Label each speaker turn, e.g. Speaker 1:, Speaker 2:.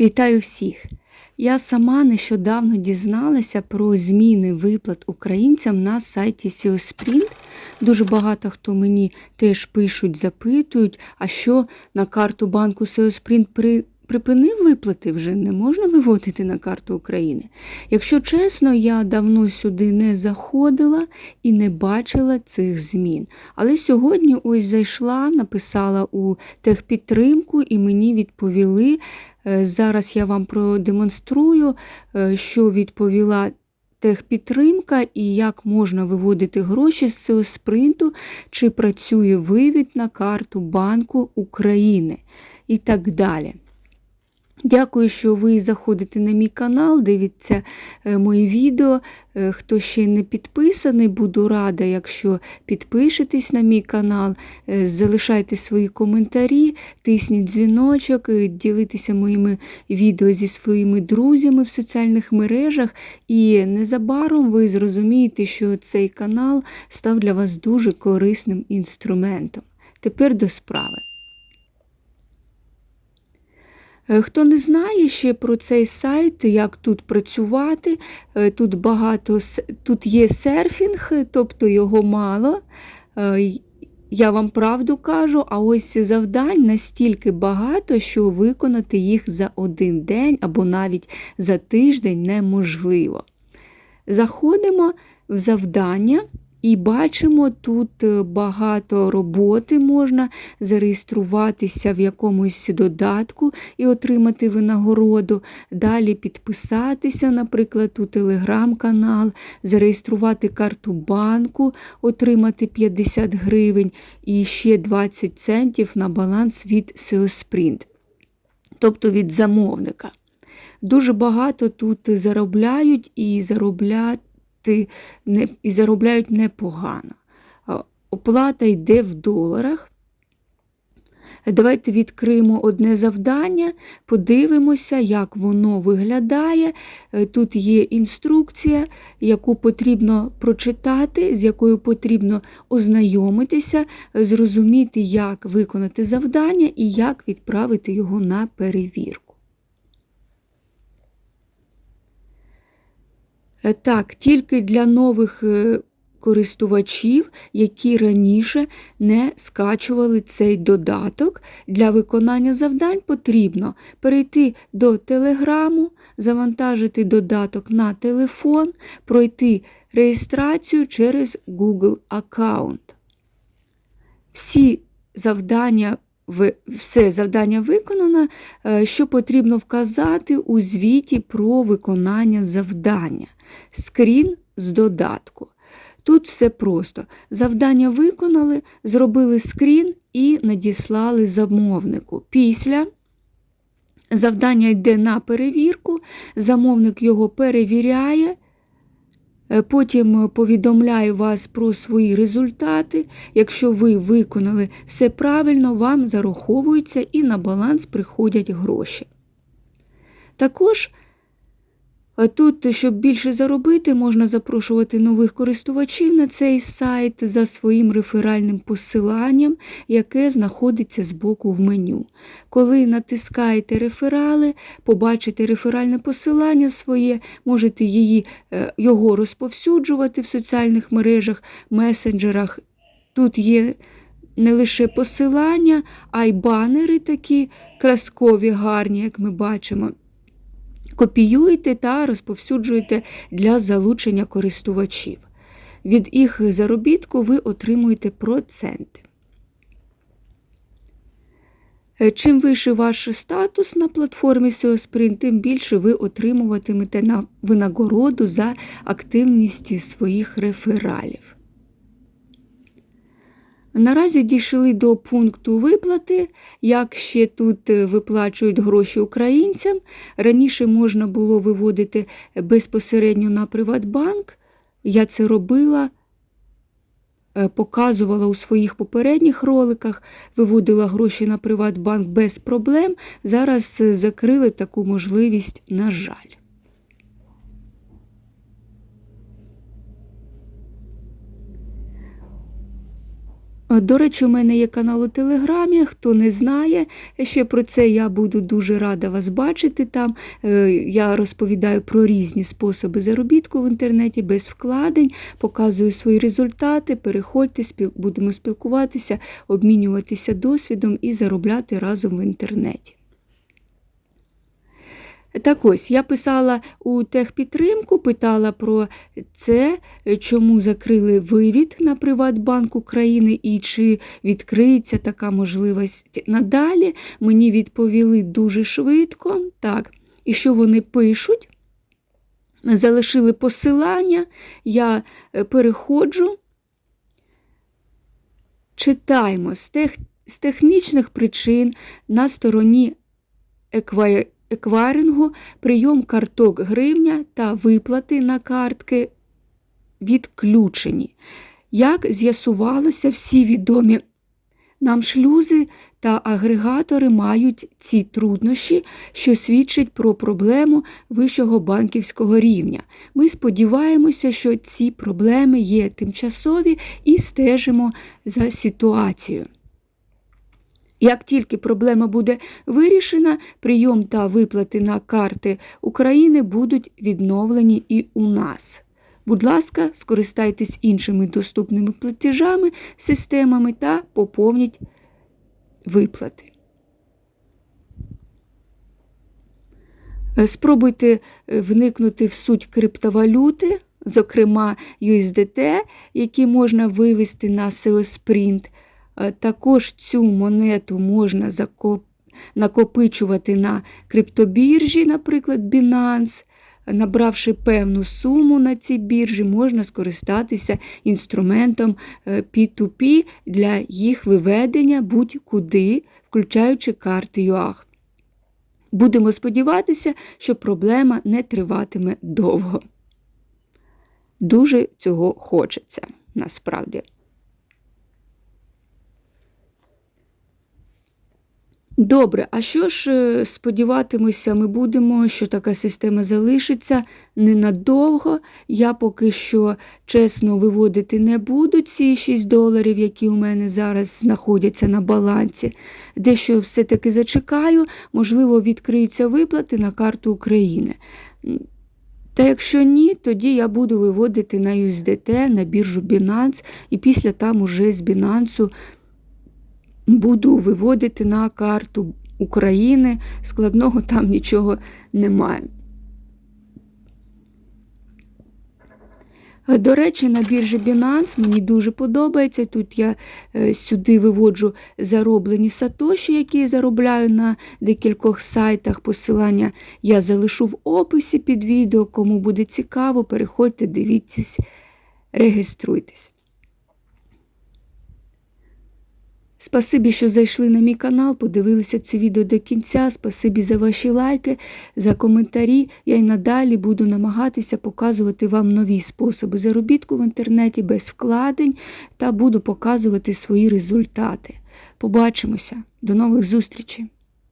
Speaker 1: Вітаю всіх! Я сама нещодавно дізналася про зміни виплат українцям на сайті Сіоспрінт. Дуже багато хто мені теж пишуть, запитують, а що на карту банку SeoSprint при... припинив виплати вже не можна виводити на карту України. Якщо чесно, я давно сюди не заходила і не бачила цих змін. Але сьогодні ось зайшла, написала у техпідтримку і мені відповіли. Е, Зараз я вам продемонструю, е, що відповіла техпідтримка і як можна виводити гроші з цього спринту, чи працює вивід на карту Банку України і так далі. Дякую, що ви заходите на мій канал, дивіться е, мої відео. Е, Хто ще не підписаний, буду рада, якщо підпишетесь на мій канал, е, залишайте свої коментарі, тисніть дзвіночок, ділитеся моїми відео зі своїми друзями в соціальних мережах. І незабаром ви зрозумієте, що цей канал став для вас дуже корисним інструментом. Тепер до справи. Е, Хто не знає ще про цей сайт, як тут працювати, е, тут багато тут є серфінг, тобто його мало. Е, Я вам правду кажу, а ось завдань настільки багато, що виконати їх за один день або навіть за тиждень неможливо. Заходимо в завдання і бачимо, тут е, багато роботи можна зареєструватися в якомусь додатку і отримати винагороду. Далі підписатися, наприклад, у телеграм-канал, зареєструвати карту банку, отримати 50 гривень і ще 20 центів на баланс від Сеоспринт, тобто від замовника. Дуже багато тут заробляють і заробляти не, і заробляють непогано. Оплата йде в доларах. Давайте відкриємо одне завдання, подивимося, як воно виглядає. Е, Тут є інструкція, яку потрібно прочитати, з якою потрібно ознайомитися, е, зрозуміти, як виконати завдання і як відправити його на перевірку. Так, тільки для нових е, користувачів, які раніше не скачували цей додаток. Для виконання завдань потрібно перейти до Телеграму, завантажити додаток на телефон, пройти реєстрацію через Google аккаунт. Всі завдання все завдання виконано, е, що потрібно вказати у звіті про виконання завдання. Скрін з додатку. Тут все просто. Завдання виконали, зробили скрін і надіслали замовнику. Після завдання йде на перевірку, замовник його перевіряє, потім повідомляю вас про свої результати. Якщо ви виконали все правильно, вам зараховуються і на баланс приходять гроші. Також а Тут, щоб більше заробити, можна запрошувати нових користувачів на цей сайт за своїм реферальним посиланням, яке знаходиться збоку в меню. Коли натискаєте реферали, побачите реферальне посилання своє, можете її, е, його розповсюджувати в соціальних мережах, месенджерах. Тут є не лише посилання, а й банери такі краскові, гарні, як ми бачимо. Копіюєте та розповсюджуєте для залучення користувачів. Від їх заробітку ви отримуєте проценти. Е, Чим вище ваш статус на платформі SEOSprint, тим більше ви отримуватимете на винагороду за активність своїх рефералів. Наразі дійшли до пункту виплати, як ще тут е, виплачують гроші українцям. Раніше можна було виводити безпосередньо на Приватбанк. Я це робила, е, показувала у своїх попередніх роликах, виводила гроші на Приватбанк без проблем. Зараз е, закрили таку можливість, на жаль. До речі, у мене є канал у Телеграмі. Хто не знає ще про це, я буду дуже рада вас бачити там. Е, Я розповідаю про різні способи заробітку в інтернеті без вкладень, показую свої результати. Переходьте, будемо спілкуватися, обмінюватися досвідом і заробляти разом в інтернеті. Так ось, я писала у техпідтримку, питала про це, чому закрили вивід на Приватбанк України і чи відкриється така можливість надалі. Мені відповіли дуже швидко. Так, і що вони пишуть? Залишили посилання, я е, переходжу. Читаємо з, тех, з технічних причин на стороні еква, еквайрингу прийом карток гривня та виплати на картки відключені. Як з'ясувалося, всі відомі нам шлюзи та агрегатори мають ці труднощі, що свідчить про проблему вищого банківського рівня. Ми сподіваємося, що ці проблеми є тимчасові і стежимо за ситуацією. Як тільки проблема буде вирішена, прийом та виплати на карти України будуть відновлені і у нас. Будь ласка, скористайтесь іншими доступними платежами, системами та поповніть виплати. Спробуйте е, вникнути в суть криптовалюти, зокрема USDT, які можна вивести на SEO Sprint. Е, Також цю монету можна накопичувати на криптобіржі, наприклад, Binance. Набравши певну суму на цій біржі, можна скористатися інструментом е, P2P для їх виведення будь-куди, включаючи карти ЮАГ. Будемо сподіватися, що проблема не триватиме довго. Дуже цього хочеться насправді. Добре, а що ж е, сподіватимуся, ми будемо, що така система залишиться ненадовго. Я поки що чесно виводити не буду ці 6 доларів, які у мене зараз знаходяться на балансі. Дещо все-таки зачекаю, можливо, відкриються виплати на карту України. Та якщо ні, тоді я буду виводити на USDT, на біржу Binance, і після там уже з Binance буду виводити на карту України. Складного там нічого немає. До речі, на біржі Binance мені дуже подобається. Тут я е, сюди виводжу зароблені сатоші, які я заробляю на декількох сайтах. Посилання я залишу в описі під відео. Кому буде цікаво, переходьте, дивіться, реєструйтесь. Спасибі, що зайшли на мій канал, подивилися це відео до кінця. Спасибі за ваші лайки, за коментарі. Я й надалі буду намагатися показувати вам нові способи заробітку в інтернеті без вкладень та буду показувати свої результати. Побачимося. До нових зустрічей!